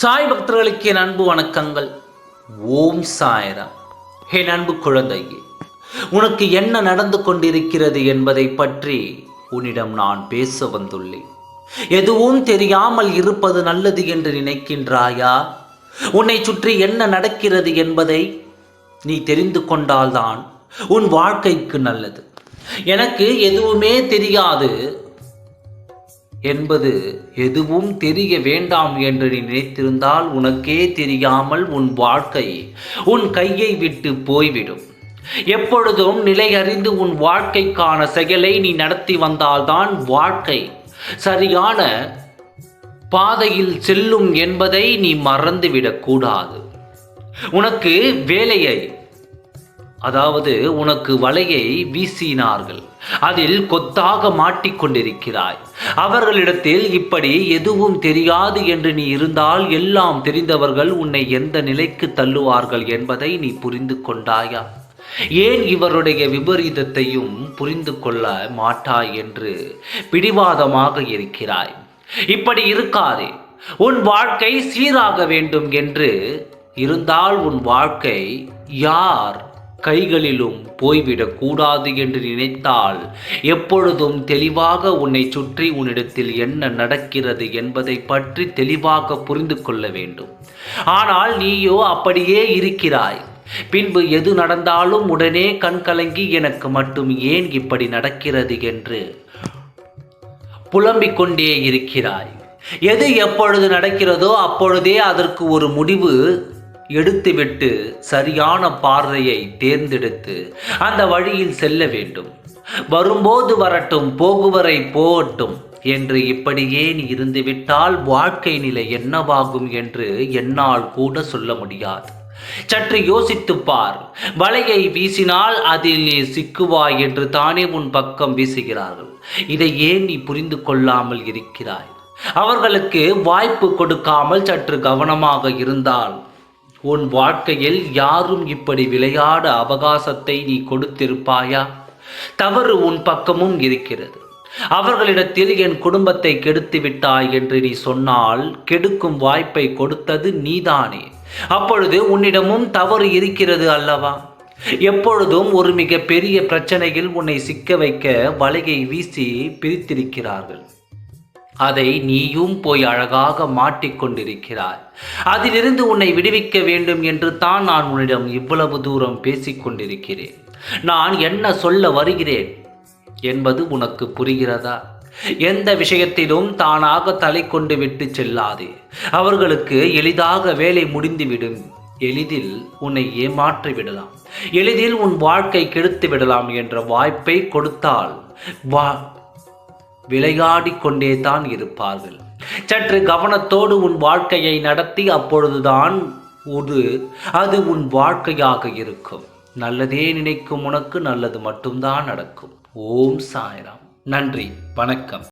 சாய் பக்தர்களுக்கு என் அன்பு வணக்கங்கள். ஓம் சாயரா என் அன்பு குழந்தையே உனக்கு என்ன நடந்து கொண்டிருக்கிறது என்பதை பற்றி உன்னிடம் நான் பேச வந்துள்ளேன். எதுவும் தெரியாமல் இருப்பது நல்லது என்று நினைக்கின்றாயா? உன்னை சுற்றி என்ன நடக்கிறது என்பதை நீ தெரிந்து கொண்டால்தான் உன் வாழ்க்கைக்கு நல்லது. எனக்கு எதுவுமே தெரியாது. என்பது எதுவும் தெரிய வேண்டாம் என்று நீ நினைத்திருந்தால் உனக்கே தெரியாமல் உன் வாழ்க்கை உன் கையை விட்டு போய்விடும். எப்பொழுதும் நிலை அறிந்து உன் வாழ்க்கைக்கான செயலை நீ நடத்தி வந்தால்தான் வாழ்க்கை சரியான பாதையில் செல்லும் என்பதை நீ மறந்துவிடக்கூடாது உனக்கு வேலையை அதாவது உனக்கு வலையை வீசினார்கள். அதில் கொத்தாக மாட்டிக்கொண்டிருக்கிறாய். அவர்களிடத்தில் இப்படி எதுவும் தெரியாது என்று நீ இருந்தால் எல்லாம் தெரிந்தவர்கள் உன்னை எந்த நிலைக்கு தள்ளுவார்கள் என்பதை நீ புரிந்து கொண்டாயா? ஏன் இவருடைய விபரீதத்தையும் புரிந்து கொள்ள மாட்டாய் என்று பிடிவாதமாக இருக்கிறாய்? இப்படி இருக்காதே. உன் வாழ்க்கை சீராக வேண்டும் என்று இருந்தால் உன் வாழ்க்கை யார் கைகளிலும் போய்விடக் கூடாது என்று நினைத்தால் எப்பொழுதும் தெளிவாக உன்னை சுற்றி உன்னிடத்தில் என்ன நடக்கிறது என்பதை பற்றி தெளிவாக புரிந்து கொள்ள வேண்டும். ஆனால் நீயோ அப்படியே இருக்கிறாய். பின்பு எது நடந்தாலும் உடனே கண் கலங்கி எனக்கு மட்டும் ஏன் இப்படி நடக்கிறது என்று புலம்பிக் கொண்டே இருக்கிறாய். எது எப்பொழுது நடக்கிறதோ அப்பொழுதே அதற்கு ஒரு முடிவு எடுத்துவிட்டு சரியான பார்வையை தேர்ந்தெடுத்து அந்த வழியில் செல்ல வேண்டும். வரும்போது வரட்டும் போகுவரை போகட்டும் என்று இப்படியே நீ இருந்துவிட்டால் வாழ்க்கை நிலை என்னவாகும் என்று என்னால் கூட சொல்ல முடியாது. சற்று யோசித்துப் பார். வலையை வீசினால் அதில் நீ சிக்குவாய் என்று தானே உன் பக்கம் வீசுகிறார்கள். இதை ஏன் நீ புரிந்து கொள்ளாமல் இருக்கிறாய்? அவர்களுக்கு வாய்ப்பு கொடுக்காமல் சற்று கவனமாக இருந்தால் உன் வாழ்க்கையில் யாரும் இப்படி விளையாட அவகாசத்தை நீ கொடுத்திருப்பாயா? தவறு உன் பக்கமும் இருக்கிறது. அவர்களிடத்தில் என் குடும்பத்தை கெடுத்து விட்டாய் என்று நீ சொன்னால் கெடுக்கும் வாய்ப்பை கொடுத்தது நீதானே. அப்பொழுது உன்னிடமும் தவறு இருக்கிறது அல்லவா? எப்பொழுதும் ஒரு மிக பெரிய பிரச்சனையில் உன்னை சிக்க வைக்க வலையை வீசி பிரித்திருக்கிறார்கள். அதை நீயும் போய் அழகாக மாட்டிக்கொண்டிருக்கிறாய். அதிலிருந்து உன்னை விடுவிக்க வேண்டும் என்று தான் நான் உன்னிடம் இவ்வளவு தூரம் பேசிக் கொண்டிருக்கிறேன் நான் என்ன சொல்ல வருகிறேன் என்பது உனக்கு புரிகிறதா? எந்த விஷயத்திலும் தானாக தலை கொண்டு விட்டு செல்லாதே. அவர்களுக்கு எளிதாக வேலை முடிந்துவிடும். எளிதில் உன்னை ஏமாற்றி விடலாம். எளிதில் உன் வாழ்க்கை கெடுத்து விடலாம் என்ற வாய்ப்பை கொடுத்தால் வா விளையாடி கொண்டே தான் இருப்பார்கள். சற்று கவனத்தோடு உன் வாழ்க்கையை நடத்தி அப்பொழுதுதான் ஒரு அது உன் வாழ்க்கையாக இருக்கும். நல்லதே நினைக்கும் உனக்கு நல்லது மட்டும்தான் நடக்கும். ஓம் சாய்ராம். நன்றி. வணக்கம்.